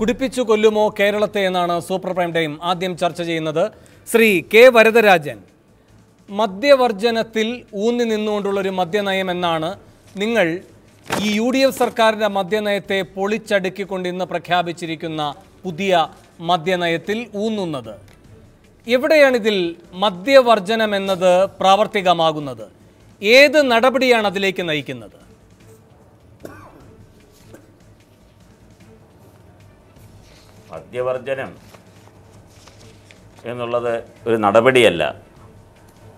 കുടിപ്പിച്ചു കൊല്ലുമോ കേരളത്തെ എന്നാണ് super prime time ആദ്യം ചർച്ച ചെയ്യുന്നത്. ശ്രീ കെ വരദരാജൻ മദ്യവർജനത്തിൽ ഊന്നി നിന്നുകൊണ്ടുള്ളൊരു മദ്യനയം എന്നാണ് നിങ്ങൾ ഈ യു ഡി എഫ് സർക്കാരിന്റെ മദ്യനയത്തെ പൊളിച്ചടുക്കിക്കൊണ്ട് ഇന്ന് പ്രഖ്യാപിച്ചിരിക്കുന്ന പുതിയ മദ്യനയത്തിൽ ഊന്നുന്നത്. എവിടെയാണിതിൽ മദ്യവർജനം എന്നത് പ്രാവർത്തികമാകുന്നത്? ഏത് നടപടിയാണ് അതിലേക്ക് നയിക്കുന്നത്? മദ്യവർജനം എന്നുള്ളത് ഒരു നടപടിയല്ല.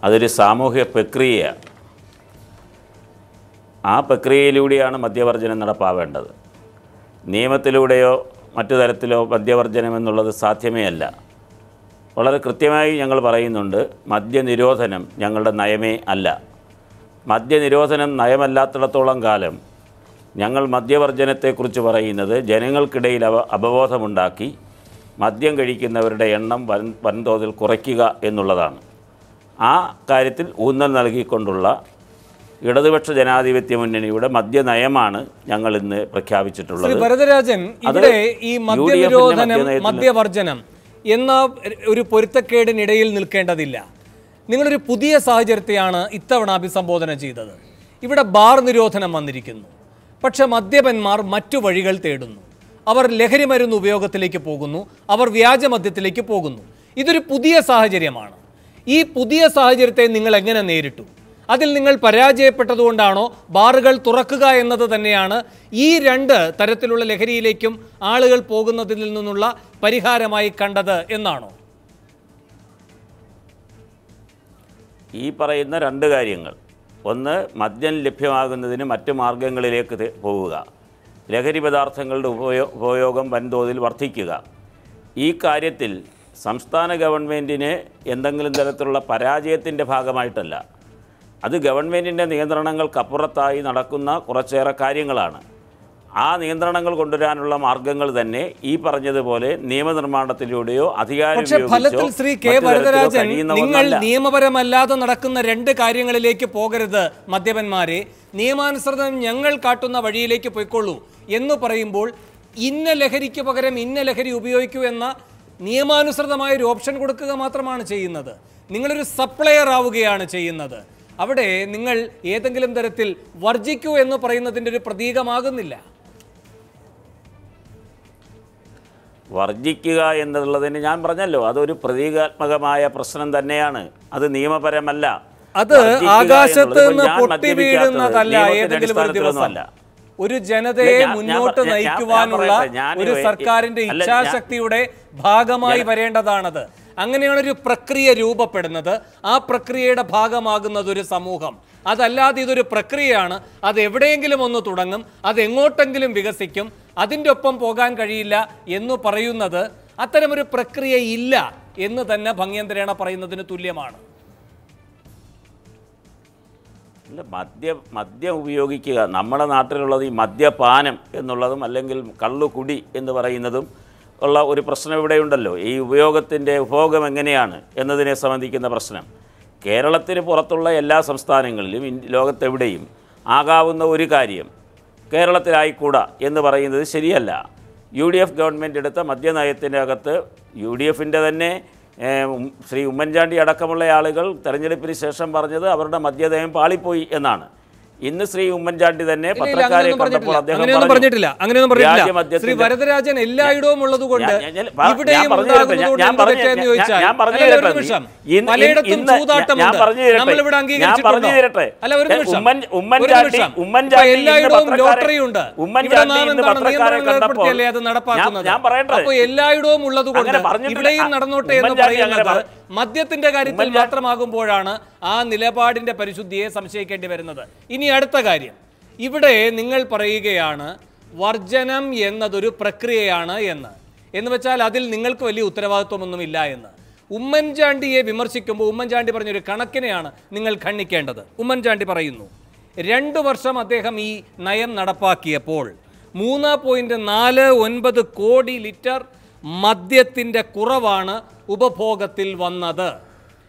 അതൊരു സാമൂഹ്യ പ്രക്രിയ ആ പ്രക്രിയയിലൂടെയാണ് മദ്യവർജനം നടപ്പാവേണ്ടത്. നിയമത്തിലൂടെയോ മറ്റു തരത്തിലോ മദ്യവർജനം എന്നുള്ളത് സാധ്യമേ അല്ല. വളരെ കൃത്യമായി ഞങ്ങൾ പറയുന്നുണ്ട് മദ്യനിരോധനം ഞങ്ങളുടെ നയമേ അല്ല. മദ്യനിരോധനം നയമല്ലാത്തിടത്തോളം കാലം ഞങ്ങൾ മദ്യവർജനത്തെക്കുറിച്ച് പറയുന്നത് ജനങ്ങൾക്കിടയിൽ അവ അപബോധമുണ്ടാക്കി മദ്യം കഴിക്കുന്നവരുടെ എണ്ണം വൻ വൻതോതിൽ കുറയ്ക്കുക എന്നുള്ളതാണ്. ആ കാര്യത്തിൽ ഊന്നൽ നൽകിക്കൊണ്ടുള്ള ഇടതുപക്ഷ ജനാധിപത്യ മുന്നണിയുടെ മദ്യനയമാണ് ഞങ്ങൾ ഇന്ന് പ്രഖ്യാപിച്ചിട്ടുള്ളത്. ഭരതരാജൻ ഇവിടെ ഈ മദ്യനിരോധനം മദ്യവർജനം എന്ന ഒരു പൊരുത്തക്കേടിനിടയിൽ നിൽക്കേണ്ടതില്ല. നിങ്ങളൊരു പുതിയ സാഹചര്യത്തെയാണ് ഇത്തവണ അഭിസംബോധന ചെയ്തത്. ഇവിടെ ബാർ നിരോധനം വന്നിരിക്കുന്നു. പക്ഷെ മദ്യപന്മാർ മറ്റു വഴികൾ തേടുന്നു. അവർ ലഹരി മരുന്ന് ഉപയോഗത്തിലേക്ക് പോകുന്നു. അവർ വ്യാജമദ്യത്തിലേക്ക് പോകുന്നു. ഇതൊരു പുതിയ സാഹചര്യമാണ്. ഈ പുതിയ സാഹചര്യത്തെ നിങ്ങൾ എങ്ങനെ നേരിട്ടു? അതിൽ നിങ്ങൾ പരാജയപ്പെട്ടതുകൊണ്ടാണോ ബാറുകൾ തുറക്കുക എന്നത് തന്നെയാണ് ഈ രണ്ട് തരത്തിലുള്ള ലഹരിയിലേക്കും ആളുകൾ പോകുന്നതിൽ നിന്നുള്ള പരിഹാരമായി കണ്ടത് എന്നാണോ? ഈ പറയുന്ന രണ്ട് കാര്യങ്ങൾ. ഒന്ന് മദ്യം ലഭ്യമാകുന്നതിന് മറ്റു മാർഗങ്ങളിലേക്ക് പോവുക. ലഹരി പദാർത്ഥങ്ങളുടെ ഉപയോ ഉപയോഗം വൻതോതിൽ വർദ്ധിക്കുക. ഈ കാര്യത്തിൽ സംസ്ഥാന ഗവൺമെന്റിന് എന്തെങ്കിലും തരത്തിലുള്ള പരാജയത്തിന്റെ ഭാഗമായിട്ടല്ല. അത് ഗവൺമെന്റിന്റെ നിയന്ത്രണങ്ങൾക്കപ്പുറത്തായി നടക്കുന്ന കുറച്ചേറെ കാര്യങ്ങളാണ്. ആ നിയന്ത്രണങ്ങൾ കൊണ്ടുവരാനുള്ള മാർഗങ്ങൾ തന്നെ ഈ പറഞ്ഞതുപോലെ നിയമനിർമ്മാണത്തിലൂടെയോ ഫലത്തിൽ ശ്രീ കെ വരദരാജൻ നിങ്ങൾ. നിയമപരമല്ലാതെ നടക്കുന്ന രണ്ട് കാര്യങ്ങളിലേക്ക് പോകരുത് മദ്യപന്മാരെ. നിയമാനുസൃതം ഞങ്ങൾ കാട്ടുന്ന വഴിയിലേക്ക് പോയിക്കൊള്ളൂ എന്ന് പറയുമ്പോൾ ഇന്ന ലഹരിക്ക് പകരം ഇന്ന ലഹരി ഉപയോഗിക്കൂ എന്ന നിയമാനുസൃതമായ ഒരു ഓപ്ഷൻ കൊടുക്കുക മാത്രമാണ് ചെയ്യുന്നത്. നിങ്ങളൊരു സപ്ലയർ ആവുകയാണ് ചെയ്യുന്നത്. അവിടെ നിങ്ങൾ ഏതെങ്കിലും തരത്തിൽ വർജിക്കൂ എന്ന് പറയുന്നതിന്റെ ഒരു പ്രതീകമാകുന്നില്ല. വർജിക്കുക എന്നുള്ളതിന് ഞാൻ പറഞ്ഞല്ലോ അതൊരു പ്രതീകാത്മകമായ പ്രശ്നം തന്നെയാണ്. അത് നിയമപരമല്ല. അത് ആകാശത്ത് നിന്ന് പൊട്ടി വീഴുന്നതല്ല ഏതെങ്കിലും ഒരു ദിവസം. ഒരു ജനതയെ മുന്നോട്ട് നയിക്കുവാനുള്ള ഒരു സർക്കാരിന്റെ ഇച്ഛാശക്തിയുടെ ഭാഗമായി വരേണ്ടതാണത്. അങ്ങനെയാണ് ഒരു പ്രക്രിയ രൂപപ്പെടുന്നത്. ആ പ്രക്രിയയുടെ ഭാഗമാകുന്നതൊരു സമൂഹം. അതല്ലാതെ ഇതൊരു പ്രക്രിയയാണ്. അത് എവിടെയെങ്കിലും ഒന്ന് തുടങ്ങും. അത് എങ്ങോട്ടെങ്കിലും വികസിക്കും. അതിന്റെ ഒപ്പം പോകാൻ കഴിയില്ല എന്ന് പറയുന്നത് അത്തരമൊരു പ്രക്രിയ ഇല്ല എന്ന് തന്നെ ഭംഗ്യന്തരേണ പറയുന്നതിന് തുല്യമാണ്. അല്ല മദ്യ മദ്യം ഉപയോഗിക്കുക. നമ്മുടെ നാട്ടിലുള്ളത് ഈ മദ്യപാനം എന്നുള്ളതും അല്ലെങ്കിൽ കള്ളുകുടി എന്ന് പറയുന്നതും ഉള്ള ഒരു പ്രശ്നം ഇവിടെയുണ്ടല്ലോ. ഈ ഉപയോഗത്തിന്റെ ഉപഭോഗം എങ്ങനെയാണ് എന്നതിനെ സംബന്ധിക്കുന്ന പ്രശ്നം. കേരളത്തിന് പുറത്തുള്ള എല്ലാ സംസ്ഥാനങ്ങളിലും ലോകത്തെവിടെയും ആകാവുന്ന ഒരു കാര്യം കേരളത്തിലായിക്കൂടാ എന്ന് പറയുന്നത് ശരിയല്ല. യു ഡി എഫ് ഗവൺമെന്റ് എടുത്ത മദ്യനയത്തിന്റെ അകത്ത് യു ഡി എഫിന്റെ തന്നെ ശ്രീ ഉമ്മൻചാണ്ടി അടക്കമുള്ള ആളുകൾ തെരഞ്ഞെടുപ്പിന് ശേഷം പറഞ്ഞത് അവരുടെ മദ്യനയം പാളിപ്പോയി എന്നാണ്. ഇന്ന് ശ്രീ ഉമ്മൻചാണ്ടി തന്നെ പത്രക്കാരെ കണ്ടപ്പോൾ. അദ്ദേഹം പറഞ്ഞിട്ടില്ല. അങ്ങനെയൊന്നും പറഞ്ഞിട്ടില്ല. ശ്രീ വരദരാജൻ എല്ലായിടവും ഉള്ളതുകൊണ്ട് കൊണ്ട് ഞാൻ- പറഞ്ഞു തരട്ടെ, ഉമ്മൻചാണ്ടി-. ഉമ്മൻചാണ്ടി എല്ലായിടവും ലോട്ടറി ഉണ്ട് ഉമ്മൻചാണ്ടി ഞാൻ- പറയട്ടെ. എല്ലായിടവും ഉള്ളത് കൊണ്ട് ഇവിടെയും നടന്നോട്ടെ എന്ന് പറയുന്നത് പറ- മദ്യത്തിന്റെ കാര്യത്തിൽ മാത്രമാകുമ്പോഴാണ് ആ നിലപാടിന്റെ പരിശുദ്ധിയെ സംശയിക്കേണ്ടി വരുന്നത്. ഇനി അടുത്ത കാര്യം. ഇവിടെ നിങ്ങൾ പറയുകയാണ് വർജനം എന്നതൊരു പ്രക്രിയയാണ് എന്ന്. എന്ന് വെച്ചാൽ അതിൽ നിങ്ങൾക്ക് വലിയ ഉത്തരവാദിത്വമൊന്നുമില്ല എന്ന്. ഉമ്മൻചാണ്ടിയെ വിമർശിക്കുമ്പോൾ ഉമ്മൻചാണ്ടി പറഞ്ഞൊരു കണക്കിനെയാണ് നിങ്ങൾ ഖണ്ഡിക്കേണ്ടത്. ഉമ്മൻചാണ്ടി പറയുന്നു രണ്ട് വർഷം അദ്ദേഹം ഈ നയം നടപ്പാക്കിയപ്പോൾ മൂന്ന് പോയിന്റ് നാല് ഒൻപത് കോടി ലിറ്റർ മദ്യത്തിന്റെ കുറവാണ് ഉപഭോഗത്തിൽ വന്നത്.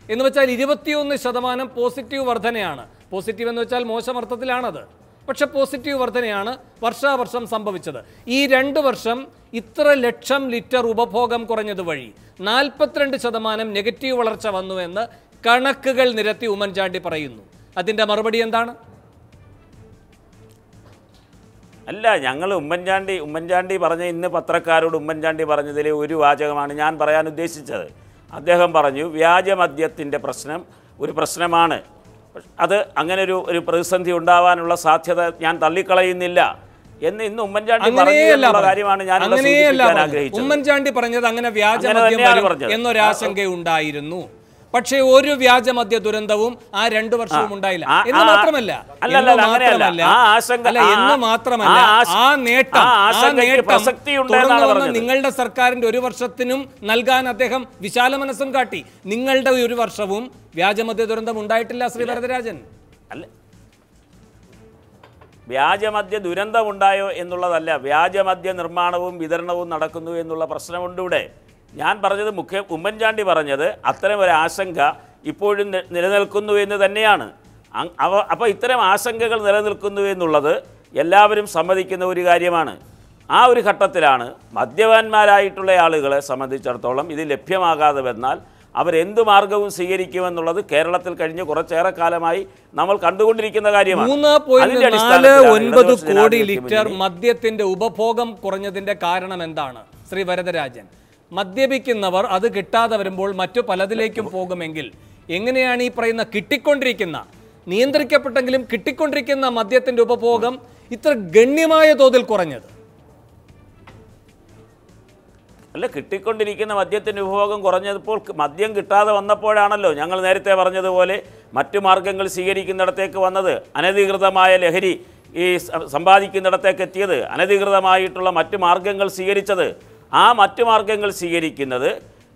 എന്ന് വെച്ചാൽ ഇരുപത്തിയൊന്ന് ശതമാനം പോസിറ്റീവ് വർധനയാണ്. പോസിറ്റീവ് എന്ന് വെച്ചാൽ മോശം അർത്ഥത്തിലാണത്. പക്ഷെ പോസിറ്റീവ് വർധനയാണ് വർഷാവർഷം സംഭവിച്ചത്. ഈ രണ്ട് വർഷം ഇത്ര ലക്ഷം ലിറ്റർ ഉപഭോഗം കുറഞ്ഞത് വഴി നാൽപ്പത്തിരണ്ട് ശതമാനം നെഗറ്റീവ് വളർച്ച വന്നുവെന്ന് കണക്കുകൾ നിരത്തി ഉമ്മൻചാണ്ടി പറയുന്നു. അതിന്റെ മറുപടി എന്താണ്? അല്ല ഞങ്ങൾ ഉമ്മൻചാണ്ടി ഉമ്മൻചാണ്ടി പറഞ്ഞ ഇന്ന് പത്രക്കാരോട് ഉമ്മൻചാണ്ടി പറഞ്ഞതിൽ ഒരു വാചകമാണ് ഞാൻ പറയാൻ ഉദ്ദേശിച്ചത്. അദ്ദേഹം പറഞ്ഞു വ്യാജമദ്യത്തിന്റെ പ്രശ്നം ഒരു പ്രശ്നമാണ്. അത് അങ്ങനെ ഒരു ഒരു പ്രതിസന്ധി ഉണ്ടാവാനുള്ള സാധ്യത ഞാൻ തള്ളിക്കളയുന്നില്ല എന്ന് ഇന്ന് ഉമ്മൻചാണ്ടി കാര്യമാണ് ഞാൻ. ആഗ്രഹിച്ചത്. ഉമ്മൻചാണ്ടി പറഞ്ഞത് അങ്ങനെ തന്നെയാണ് വരും എന്നൊരാശങ്കയുണ്ടായിരുന്നു പക്ഷേ ഒരു വ്യാജ മദ്യ ദുരന്തവും ആ രണ്ടു വർഷവും ഉണ്ടായില്ല. എന്ന് മാത്രമല്ല എന്ന്. മാത്രമല്ല എന്ന് മാത്രമല്ല ആ നേട്ടം ആ നേട്ടം തുടർന്ന് നിങ്ങളുടെ സർക്കാരിന്റെ ഒരു വർഷത്തിനും നൽകാൻ അദ്ദേഹം വിശാല മനസ്സും കാട്ടി. നിങ്ങളുടെ ഒരു വർഷവും വ്യാജമദ്യ ദുരന്തം ഉണ്ടായിട്ടില്ല ശ്രീ വരദരാജൻ. അല്ല. വ്യാജമദ്യ ദുരന്തമുണ്ടായോ എന്നുള്ളതല്ല വ്യാജമദ്യ നിർമ്മാണവും വിതരണവും നടക്കുന്നു എന്നുള്ള പ്രശ്നമുണ്ട് ഇവിടെ. ഞാൻ പറഞ്ഞത് മുഖ്യ ഉമ്മൻചാണ്ടി പറഞ്ഞത് അത്തരം ഒരു ആശങ്ക ഇപ്പോഴും നിലനിൽക്കുന്നു എന്ന് തന്നെയാണ്. അവ അപ്പോൾ ഇത്തരം ആശങ്കകൾ നിലനിൽക്കുന്നു എന്നുള്ളത് എല്ലാവരും സമ്മതിക്കുന്ന ഒരു കാര്യമാണ്. ആ ഒരു ഘട്ടത്തിലാണ് മദ്യപാന്മാരായിട്ടുള്ള ആളുകളെ സംബന്ധിച്ചിടത്തോളം ഇത് ലഭ്യമാകാതെ വന്നാൽ അവരെന്ത് മാർഗവും സ്വീകരിക്കുമെന്നുള്ളത് കേരളത്തിൽ കഴിഞ്ഞ കുറച്ചേറെ കാലമായി നമ്മൾ കണ്ടുകൊണ്ടിരിക്കുന്ന കാര്യമാണ്. ഒൻപത് കോടി ലിറ്റർ മദ്യത്തിന്റെ ഉപഭോഗം കുറഞ്ഞതിന്റെ കാരണം എന്താണ്? ശ്രീ വരദരാജൻ. മദ്യപിക്കുന്നവർ അത് കിട്ടാതെ വരുമ്പോൾ മറ്റു പലതിലേക്കും പോകുമെങ്കിൽ എങ്ങനെയാണ് ഈ പറയുന്ന കിട്ടിക്കൊണ്ടിരിക്കുന്ന നിയന്ത്രിക്കപ്പെട്ടെങ്കിലും കിട്ടിക്കൊണ്ടിരിക്കുന്ന മദ്യത്തിന്റെ ഉപഭോഗം ഇത്ര ഗണ്യമായ തോതിൽ കുറഞ്ഞത്? അല്ല കിട്ടിക്കൊണ്ടിരിക്കുന്ന മദ്യത്തിന്റെ ഉപഭോഗം കുറഞ്ഞപ്പോൾ മദ്യം കിട്ടാതെ വന്നപ്പോഴാണല്ലോ ഞങ്ങൾ നേരത്തെ പറഞ്ഞതുപോലെ മറ്റു മാർഗങ്ങൾ സ്വീകരിക്കുന്നിടത്തേക്ക് വന്നത്. അനധികൃതമായ ലഹരി ഈ സമ്പാദിക്കുന്നിടത്തേക്ക് എത്തിയത്. അനധികൃതമായിട്ടുള്ള മറ്റു മാർഗങ്ങൾ സ്വീകരിച്ചത് ആ മറ്റു മാർഗങ്ങൾ സ്വീകരിക്കുന്നത്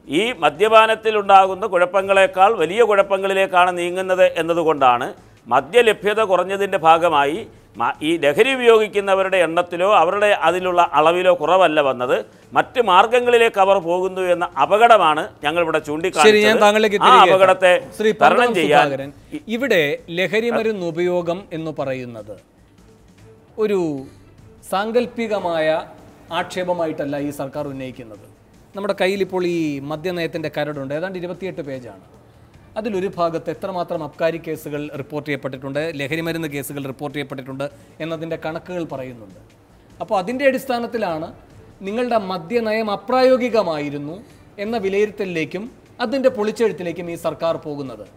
ഈ മദ്യപാനത്തിലുണ്ടാകുന്ന കുഴപ്പങ്ങളെക്കാൾ വലിയ കുഴപ്പങ്ങളിലേക്കാണ് നീങ്ങുന്നത് എന്നതുകൊണ്ടാണ് മദ്യലഭ്യത കുറഞ്ഞതിന്റെ ഭാഗമായി ഈ ലഹരി ഉപയോഗിക്കുന്നവരുടെ എണ്ണത്തിലോ അവരുടെ അതിലുള്ള അളവിലോ കുറവല്ല വന്നത് മറ്റ് മാർഗങ്ങളിലേക്ക് അവർ പോകുന്നു എന്ന അപകടമാണ് ഞങ്ങൾ ഇവിടെ ചൂണ്ടിക്കാണിച്ചത് ആ. അപകടത്തെ തരണം ചെയ്യാൻ ഇവിടെ ലഹരി മരുന്ന് ഉപയോഗം എന്ന് പറയുന്നത് ഒരു സാങ്കല്പികമായ ആക്ഷേപമായിട്ടല്ല ഈ സർക്കാർ ഉന്നയിക്കുന്നത്. നമ്മുടെ കയ്യിൽ ഇപ്പോൾ ഈ മദ്യനയത്തിന്റെ കരടുണ്ട്. ഏതാണ്ട് ഇരുപത്തിയെട്ട് പേജാണ്. അതിലൊരു ഭാഗത്ത് എത്രമാത്രം അബ്കാരി കേസുകൾ റിപ്പോർട്ട് ചെയ്യപ്പെട്ടിട്ടുണ്ട് ലഹരി മരുന്ന് കേസുകൾ റിപ്പോർട്ട് ചെയ്യപ്പെട്ടിട്ടുണ്ട് എന്നതിന്റെ കണക്കുകൾ പറയുന്നുണ്ട്. അപ്പോൾ അതിന്റെ അടിസ്ഥാനത്തിലാണ് നിങ്ങളുടെ മദ്യനയം അപ്രായോഗികമായിരുന്നു എന്ന വിലയിരുത്തലിലേക്കും അതിന്റെ പൊളിച്ചെഴുത്തിലേക്കും ഈ സർക്കാർ പോകുന്നത്.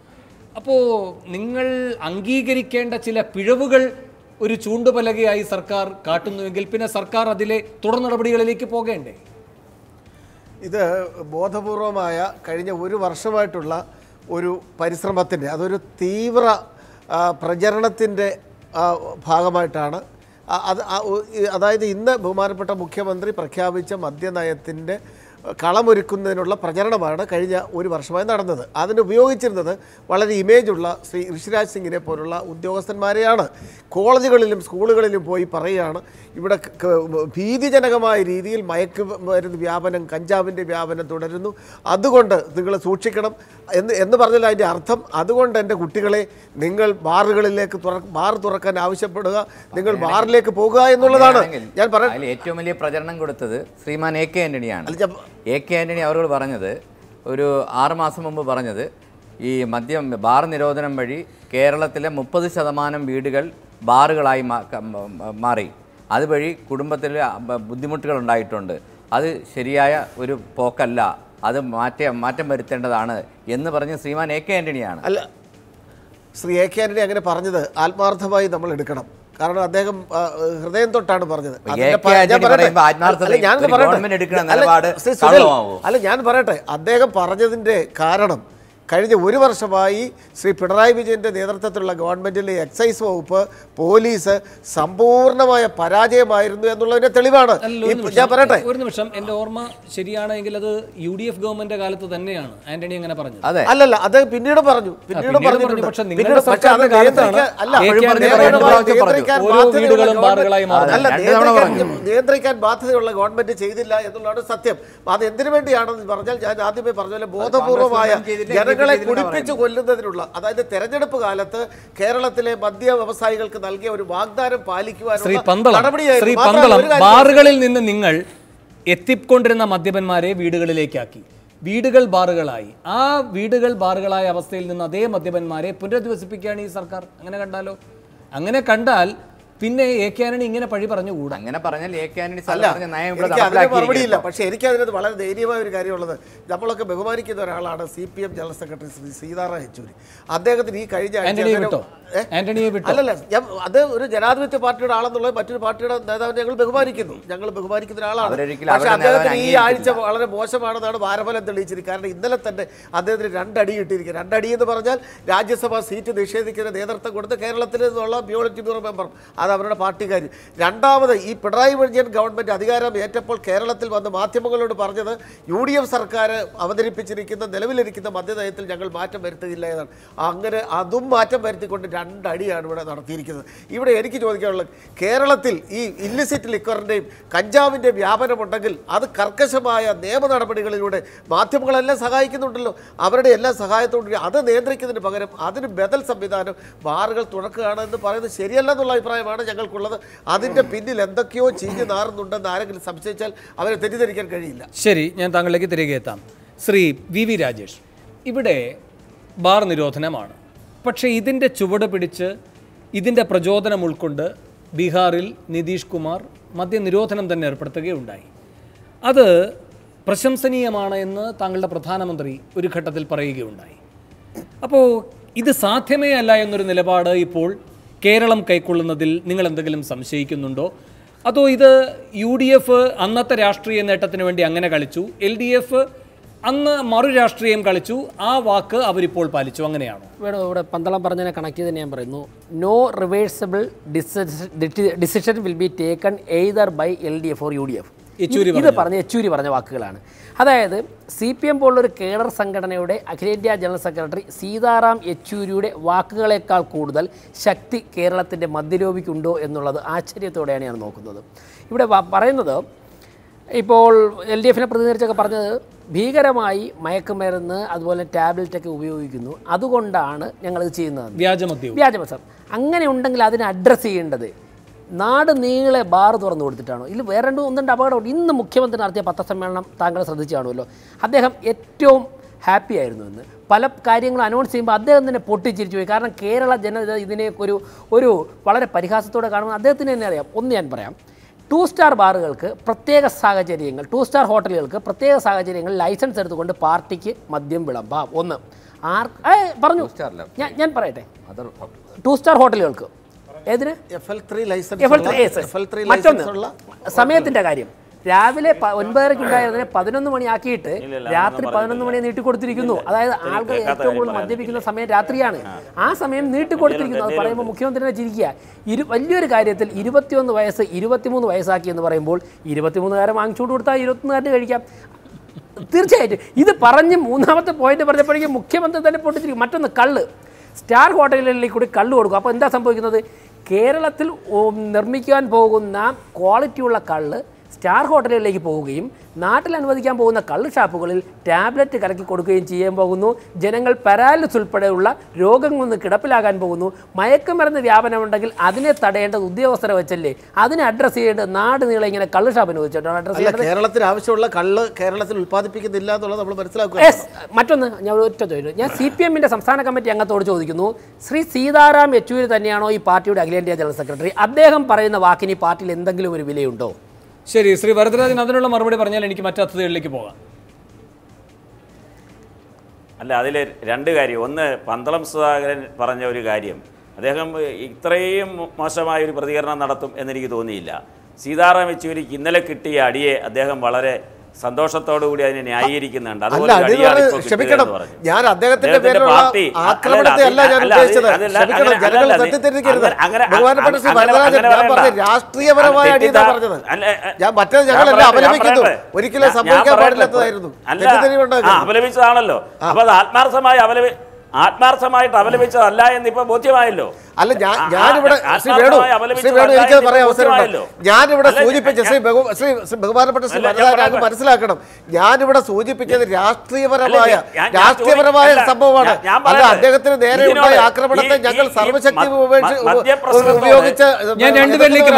അപ്പോൾ നിങ്ങൾ അംഗീകരിക്കേണ്ട ചില പിഴവുകൾ ഒരു ചൂണ്ടുപലകയായി സർക്കാർ കാട്ടുന്നുവെങ്കിൽ പിന്നെ സർക്കാർ അതിലെ തുടർ നടപടികളിലേക്ക് പോകേണ്ടേ? ഇത് ബോധപൂർവമായ കഴിഞ്ഞ ഒരു വർഷമായിട്ടുള്ള ഒരു പരിശ്രമത്തിന്റെ അതൊരു തീവ്ര പ്രചരണത്തിന്റെ ഭാഗമായിട്ടാണ്. അത് അതായത് ഇന്ന് ബഹുമാനപ്പെട്ട മുഖ്യമന്ത്രി പ്രഖ്യാപിച്ച മദ്യനയത്തിന്റെ കളമൊരുക്കുന്നതിനുള്ള പ്രചരണമാണ് കഴിഞ്ഞ ഒരു വർഷമായി നടന്നത്. അതിന് ഉപയോഗിച്ചിരുന്നത് വളരെ ഇമേജുള്ള ശ്രീ ഋഷിരാജ് സിംഗിനെ പോലുള്ള ഉദ്യോഗസ്ഥന്മാരെയാണ്. കോളേജുകളിലും സ്കൂളുകളിലും പോയി പറയുകയാണ് ഇവിടെ ഭീതിജനകമായ രീതിയിൽ മയക്ക് മരുന്ന് വ്യാപനം കഞ്ചാവിന്റെ വ്യാപനം തുടരുന്നു. അതുകൊണ്ട് നിങ്ങൾ സൂക്ഷിക്കണം എന്ന് എന്ന് പറഞ്ഞാൽ അതിന്റെ അർത്ഥം അതുകൊണ്ട് എന്റെ കുട്ടികളെ നിങ്ങൾ ബാറുകളിലേക്ക് തുറ ബാർ തുറക്കാൻ ആവശ്യപ്പെടുക. നിങ്ങൾ ബാറിലേക്ക് പോകുക എന്നുള്ളതാണ് ഞാൻ പറയാം ഏറ്റവും വലിയ പ്രചരണം കൊടുത്തത് ശ്രീമാൻ എ കെ ആന്റണിയാണ്. എ കെ ആന്റണി അവരോട് പറഞ്ഞത് ഒരു ആറുമാസം മുമ്പ് പറഞ്ഞത് ഈ മദ്യം ബാർ നിരോധനം വഴി കേരളത്തിലെ മുപ്പത് ശതമാനം വീടുകൾ ബാറുകളായി മാറി. അതുവഴി കുടുംബത്തിൽ ബുദ്ധിമുട്ടുകൾ ഉണ്ടായിട്ടുണ്ട്. അത് ശരിയായ ഒരു പോക്കല്ല. അത് മാറ്റ മാറ്റം വരുത്തേണ്ടതാണ് എന്ന് പറഞ്ഞ് ശ്രീമാൻ എ കെ ആന്റണിയാണ് അല്ല ശ്രീ എ കെ ആന്റണി അങ്ങനെ പറഞ്ഞത് ആത്മാർത്ഥമായി നമ്മൾ എടുക്കണം. കാരണം അദ്ദേഹം ഹൃദയം തൊട്ടാണ് പറഞ്ഞത്. ഞാൻ പറയട്ടെ. അല്ല ഞാൻ പറയട്ടെ. അദ്ദേഹം പറഞ്ഞതിന്റെ കാരണം കഴിഞ്ഞ ഒരു വർഷമായി ശ്രീ പിണറായി വിജയന്റെ നേതൃത്വത്തിലുള്ള ഗവൺമെന്റിലെ എക്സൈസ് വകുപ്പ് പോലീസ് സമ്പൂർണമായ പരാജയമായിരുന്നു എന്നുള്ളതിന്റെ തെളിവാണ്. ഞാൻ പറയട്ടെ? ഒരു നിമിഷം. എന്റെ ഓർമ്മ ശരിയാണെങ്കിൽ അത് യു ഡി എഫ് ഗവൺമെന്റ് കാലത്ത് തന്നെയാണ്. ആന്റണി അങ്ങനെ പറഞ്ഞു അതെ. അല്ലല്ല അത് പിന്നീട് പറഞ്ഞു. പിന്നീട് പറഞ്ഞു, പക്ഷേ നിങ്ങളുടെ കാലത്താണ് നിയന്ത്രിക്കാൻ- ബാധ്യതയുള്ള ഗവൺമെന്റ്- ചെയ്തില്ല എന്നുള്ളതാണ് സത്യം. അത് എന്തിനു വേണ്ടിയാണെന്ന് പറഞ്ഞാൽ ഞാൻ ആദ്യമേ പറഞ്ഞ പോലെ ബോധപൂർവമായ ചെയ്തില്ല, ജനങ്ങളെ കുടിപ്പിച്ച് കൊല്ലുന്നതിനുള്ള അതായത് തെരഞ്ഞെടുപ്പ് കാലത്ത് കേരളത്തിലെ മദ്യ വ്യവസായികൾക്ക് നൽകിയ ഒരു വാഗ്ദാനം പാലിക്കുവാനുള്ള ബാറുകളിൽ നിന്ന് നിങ്ങൾ എത്തിക്കൊണ്ടിരുന്ന മദ്യപന്മാരെ വീടുകളിലേക്കാക്കി. വീടുകൾ ബാറുകളായി. ആ വീടുകൾ ബാറുകളായ അവസ്ഥയിൽ നിന്ന് അതേ മദ്യപന്മാരെ പുനരധിവസിപ്പിക്കുകയാണ് ഈ സർക്കാർ. അങ്ങനെ കണ്ടാലോ? അങ്ങനെ കണ്ടാൽ പിന്നെ എ കെ ആന്റണി ഇങ്ങനെ പഴി പറഞ്ഞു കൂടാ. അങ്ങനെ പറഞ്ഞാൽ എ കെ ആന്റണി മറുപടിയില്ല. പക്ഷേ എനിക്ക് അതിനകത്ത് വളരെ ധൈര്യമായ ഒരു കാര്യമുള്ളത് നമ്മളൊക്കെ ബഹുമാനിക്കുന്ന ഒരാളാണ് C P M general secretary Shri Sitaram Yechury. അദ്ദേഹത്തിന് ഈ കഴിഞ്ഞ അല്ലല്ല അത് ഒരു ജനാധിപത്യ പാർട്ടിയുടെ ആളെന്നുള്ളത് മറ്റൊരു പാർട്ടിയുടെ നേതാവിനെ ഞങ്ങൾ ബഹുമാനിക്കുന്നു. ഞങ്ങൾ ബഹുമാനിക്കുന്ന ഒരാളാണ്. പക്ഷേ അദ്ദേഹത്തിന് ഈ ആഴ്ച വളരെ മോശമാണെന്നാണ് ഭാരഫലം തെളിയിച്ചിരിക്കുന്നത്. കാരണം ഇന്നലെ തന്നെ അദ്ദേഹത്തിന് രണ്ടടി കിട്ടിയിരിക്കുക രണ്ടടി എന്ന് പറഞ്ഞാൽ രാജ്യസഭാ സീറ്റ് നിഷേധിക്കുന്ന നേതൃത്വം കൊടുത്ത് കേരളത്തിൽ നിന്നുള്ള ബ്യൂറോ ബ്യൂറോ മെമ്പർ. അത് അവരുടെ പാർട്ടിക്കാർ രണ്ടാമത് ഈ പിണറായി വിജയൻ ഗവൺമെന്റ് അധികാരം ഏറ്റപ്പോൾ കേരളത്തിൽ വന്ന് മാധ്യമങ്ങളോട് പറഞ്ഞത് യു ഡി എഫ് സർക്കാർ അവതരിപ്പിച്ചിരിക്കുന്ന നിലവിലിരിക്കുന്ന മദ്യനയത്തിൽ ഞങ്ങൾ മാറ്റം വരുത്തുകയില്ല എന്നാണ്. അങ്ങനെ അതും മാറ്റം വരുത്തിക്കൊണ്ട് രണ്ടടിയാണ് ഇവിടെ നടത്തിയിരിക്കുന്നത്. ഇവിടെ എനിക്ക് ചോദിക്കാനുള്ളത് കേരളത്തിൽ ഈ ഇല്ലിസിറ്റ് ലിക്വറിന്റെയും കഞ്ചാവിന്റെ വ്യാപനമുണ്ടെങ്കിൽ അത് കർക്കശമായ നിയമ നടപടികളിലൂടെ മാധ്യമങ്ങളെല്ലാം സഹായിക്കുന്നുണ്ടല്ലോ. അവരുടെ എല്ലാ സഹായത്തോടുകൂടി അത് നിയന്ത്രിക്കുന്നതിന് പകരം അതിന് ബദൽ സംവിധാനം ബാറുകൾ തുറക്കുകയാണ് എന്ന് പറയുന്നത് ശരിയല്ല എന്നുള്ള അഭിപ്രായമാണ് ഞങ്ങൾക്കുള്ളത്. അതിന്റെ പിന്നിൽ എന്തൊക്കെയോ ചീഞ്ഞു നാറുന്നുണ്ടെന്ന് ആരെങ്കിലും സംശയിച്ചാൽ അവരെ തെറ്റിദ്ധരിക്കാൻ കഴിയില്ല. ശരി ഞാൻ താങ്കളിലേക്ക് തിരികെ എത്താം. ശ്രീ വി വി രാജേഷ് ഇവിടെ ബാർ നിരോധനമാണ്. പക്ഷേ ഇതിന്റെ ചുവട് പിടിച്ച് ഇതിന്റെ പ്രചോദനം ഉൾക്കൊണ്ട് ബീഹാറിൽ നിതീഷ് കുമാർ മദ്യനിരോധനം തന്നെ ഏർപ്പെടുത്തുകയുണ്ടായി. അത് പ്രശംസനീയമാണ് എന്ന് താങ്കളുടെ പ്രധാനമന്ത്രി ഒരു ഘട്ടത്തിൽ പറയുകയുണ്ടായി. അപ്പോൾ ഇത് സാധ്യമേ അല്ല എന്നൊരു നിലപാട് ഇപ്പോൾ കേരളം കൈക്കൊള്ളുന്നതിൽ നിങ്ങൾ എന്തെങ്കിലും സംശയിക്കുന്നുണ്ടോ? അതോ ഇത് യു ഡി എഫ് അന്നത്തെ രാഷ്ട്രീയ നേട്ടത്തിന് വേണ്ടി അങ്ങനെ കളിച്ചു എൽ ഡി എഫ് അന്ന് മറു രാഷ്ട്രീയം കളിച്ചു ആ വാക്ക് അവരിപ്പോൾ പാലിച്ചു അങ്ങനെയാണോ? ഇവിടെ ഇവിടെ പന്തളം പറഞ്ഞതിനെ കണക്ട് ചെയ്ത് ഞാൻ പറയുന്നു. No reversible decision will be taken either by L D F or U D F ഇത് പറഞ്ഞ? യെച്ചൂരി പറഞ്ഞ വാക്കുകളാണ്. അതായത് സി പി എം പോലുള്ളൊരു കേഡർ സംഘടനയുടെ അഖിലേന്ത്യാ ജനറൽ സെക്രട്ടറി സീതാറാം യെച്ചൂരിയുടെ വാക്കുകളേക്കാൾ കൂടുതൽ ശക്തി കേരളത്തിന്റെ മദ്യരോപിക്കുണ്ടോ എന്നുള്ളത് ആശ്ചര്യത്തോടെയാണ് ഞാൻ നോക്കുന്നത്. ഇവിടെ പറയുന്നത് ഇപ്പോൾ എൽ ഡി എഫിനെ പ്രതിനിധീകരിച്ചൊക്കെ പറഞ്ഞത് ഭീകരമായി മയക്കുമരുന്ന് അതുപോലെ ടാബ്ലറ്റൊക്കെ ഉപയോഗിക്കുന്നു. അതുകൊണ്ടാണ് ഞങ്ങളിത് ചെയ്യുന്നത്. വ്യാജമദ്യവും വ്യാജമസം അങ്ങനെ ഉണ്ടെങ്കിൽ അതിനെ അഡ്രസ്സ് ചെയ്യേണ്ടത് നാട് നീളെ ബാർ തുറന്നു കൊടുത്തിട്ടാണോ? ഇതിൽ വേറെ രണ്ട് ഒന്നുണ്ട് അപകടമുണ്ട് ഇന്ന് മുഖ്യമന്ത്രി നടത്തിയ പത്രസമ്മേളനം താങ്കൾ ശ്രദ്ധിച്ചു കാണുമല്ലോ. അദ്ദേഹം ഏറ്റവും ഹാപ്പി ആയിരുന്നു എന്ന് പല കാര്യങ്ങളും അനൗൺസ് ചെയ്യുമ്പോൾ അദ്ദേഹം തന്നെ പൊട്ടിച്ചിരിച്ചു പോയി. കാരണം കേരള ജനത ഇതിനെ ഒരു ഒരു വളരെ പരിഹാസത്തോടെ കാണുമ്പോൾ അദ്ദേഹത്തിന് തന്നെ അറിയാം. ഒന്ന് ഞാൻ പറയാം. ടു സ്റ്റാർ ബാറുകൾക്ക് പ്രത്യേക സാഹചര്യങ്ങൾ ടു സ്റ്റാർ ഹോട്ടലുകൾക്ക് പ്രത്യേക സാഹചര്യങ്ങൾ ലൈസൻസ് എടുത്തുകൊണ്ട് പാർട്ടിക്ക് മദ്യം വിളമ്പാം. ഒന്ന്. ആർ പറഞ്ഞു. ഞാൻ ഞാൻ പറയട്ടെ. ടു സ്റ്റാർ ഹോട്ടലുകൾക്ക്. ഏതിന്? മറ്റൊന്ന് സമയത്തിന്റെ കാര്യം. രാവിലെ ഒൻപതരക്ക് ഒൻപതരയ്ക്ക് ഉണ്ടായിരുന്നതിനെ പതിനൊന്ന് മണി ആക്കിയിട്ട് രാത്രി പതിനൊന്ന് മണി നീട്ടിക്കൊടുത്തിരിക്കുന്നു. അതായത് ആൾക്ക് ഏറ്റവും കൂടുതൽ മദ്യപിക്കുന്ന സമയം രാത്രിയാണ്. ആ. സമയം നീട്ടിക്കൊടുത്തിരിക്കുന്നു. അത് പറയുമ്പോൾ മുഖ്യമന്ത്രിനെ ചിരിക്കുക. ഇരു വലിയൊരു കാര്യത്തിൽ ഇരുപത്തിയൊന്ന് വയസ്സ് ഇരുപത്തിമൂന്ന് വയസ്സാക്കി എന്ന് പറയുമ്പോൾ ഇരുപത്തിമൂന്നുകാരൻ വാങ്ങിച്ചുകൊണ്ട് കൊടുത്താൽ ഇരുപത്തിമൂന്നുകാരന് കഴിക്കാം. തീർച്ചയായിട്ടും. ഇത് പറഞ്ഞ് മൂന്നാമത്തെ പോയിന്റ് പറഞ്ഞപ്പോഴേക്കും മുഖ്യമന്ത്രി തന്നെ പൊട്ടിച്ചിരിക്കും. മറ്റൊന്ന് കള്ള്. സ്റ്റാർ ഹോട്ടലുകളിൽ കൂടി കള്ള് കൊടുക്കും. അപ്പോൾ എന്താ സംഭവിക്കുന്നത്? കേരളത്തിൽ നിർമ്മിക്കാൻ പോകുന്ന ക്വാളിറ്റിയുള്ള കള്ള് സ്റ്റാർ ഹോട്ടലുകളിലേക്ക് പോവുകയും നാട്ടിൽ അനുവദിക്കാൻ പോകുന്ന കള്ള് ഷാപ്പുകളിൽ ടാബ്ലറ്റ് കലക്കി കൊടുക്കുകയും ചെയ്യാൻ പോകുന്നു. ജനങ്ങൾ പാരാലിസ് ഉൾപ്പെടെയുള്ള രോഗങ്ങൾ നിന്ന് കിടപ്പിലാകാൻ പോകുന്നു. മയക്കുമരുന്ന് വ്യാപനമുണ്ടെങ്കിൽ അതിനെ തടയേണ്ടത് ഉദ്യോഗസ്ഥരെ വെച്ചല്ലേ? അതിനെ അഡ്രസ്സ് ചെയ്യേണ്ടത് നാട് നീളെ ഇങ്ങനെ കള്ള് ഷാപ്പ് അനുവദിച്ചിട്ടാണ് അഡ്രസ്സ് കേരളത്തിൽ ചെയ്യേണ്ടത്. ആവശ്യമുള്ള കള്ള് കേരളത്തിൽ ഉൽപ്പാദിപ്പിക്കുന്നില്ല എന്നുള്ളത് നമ്മൾ മനസ്സിലാക്കുക. മറ്റൊന്ന് ഞാൻ ഒറ്റ ചോദിച്ചു ഞാൻ സി പി എമ്മിന്റെ സംസ്ഥാന കമ്മിറ്റി അംഗത്തോട് ചോദിക്കുന്നു. ശ്രീ സീതാറാം യെച്ചൂരി തന്നെയാണോ ഈ പാർട്ടിയുടെ അഖിലേന്ത്യാ ജനറൽ സെക്രട്ടറി? അദ്ദേഹം പറയുന്ന വാക്കിന് ഈ പാർട്ടിയിൽ എന്തെങ്കിലും ഒരു വിലയുണ്ടോ? ശരി ശ്രീ വരദരാജൻ അതിനുള്ള മറുപടി പറഞ്ഞാൽ എനിക്ക് മറ്റു പോകാം. അല്ല അതിൽ രണ്ട് കാര്യം. ഒന്ന് പന്തളം സുധാകരൻ പറഞ്ഞ ഒരു കാര്യം. അദ്ദേഹം ഇത്രയും മോശമായ ഒരു പ്രതികരണം നടത്തും എന്നെനിക്ക് തോന്നിയില്ല. സീതാറാം യെച്ചൂരിക്ക് ഇന്നലെ കിട്ടിയ അടിയെ അദ്ദേഹം വളരെ സന്തോഷത്തോടു കൂടി അതിനെ ന്യായീകരിക്കുന്നുണ്ട്. ക്ഷമിക്കണം. ഞാൻ അദ്ദേഹത്തിന്റെ പേരിലുള്ള പാർട്ടി ആക്രമണത്തെ അല്ല ഞാൻ ഉദ്ദേശിച്ചത്. അതല്ല, ക്ഷമിക്കണം അങ്ങനെ- ജനങ്ങൾ അങ്ങനെയല്ല, തെറ്റിദ്ധരിക്കരുത് അങ്ങനെ- അങ്ങനെ- ബഹുമാനപ്പെട്ട ശ്രീ വരദരാജൻ ഞാൻ പറഞ്ഞത്. രാഷ്ട്രീയപരമായ ഞാൻ മറ്റേ ഞാൻ ഞങ്ങളെല്ലാം അപലപിക്കുന്നു. ഒരിക്കലും സംഭവിക്കാൻ. പാടില്ലാത്തതായിരുന്നു. അപലപിച്ചതാണല്ലോ. അപ്പൊ അത് ആത്മാർത്ഥമായി അപലപി ആത്മാർത്ഥമായിട്ട് അപലപിച്ചതല്ല എന്ന് ഇപ്പൊ ബോധ്യമായല്ലോ. അല്ല ഞാൻ ഞാനിവിടെ ശ്രീ വേണു ശ്രീ വേണു എനിക്ക് പറയാൻ ബോധ്യമായല്ലോ. ഞാനിവിടെ സൂചിപ്പിച്ച ശ്രീ ബഹു ശ്രീ ശ്രീ ബഹുമാനപ്പെട്ട ശ്രീ അല്ല, പറയട്ടെ. മനസ്സിലാക്കണം. ഞാനിവിടെ സൂചിപ്പിച്ചത് രാഷ്ട്രീയപരമായ അല്ല, രാഷ്ട്രീയപരമായ സംഭവമാണ്. അത് അദ്ദേഹത്തിന് നേരെ ഉണ്ടായ ആക്രമണത്തെ ഞങ്ങൾ സർവശക്തി ഉപയോഗിച്ച് ഉപയോഗിച്ച ഞാൻ രണ്ടുപേരിലേക്ക്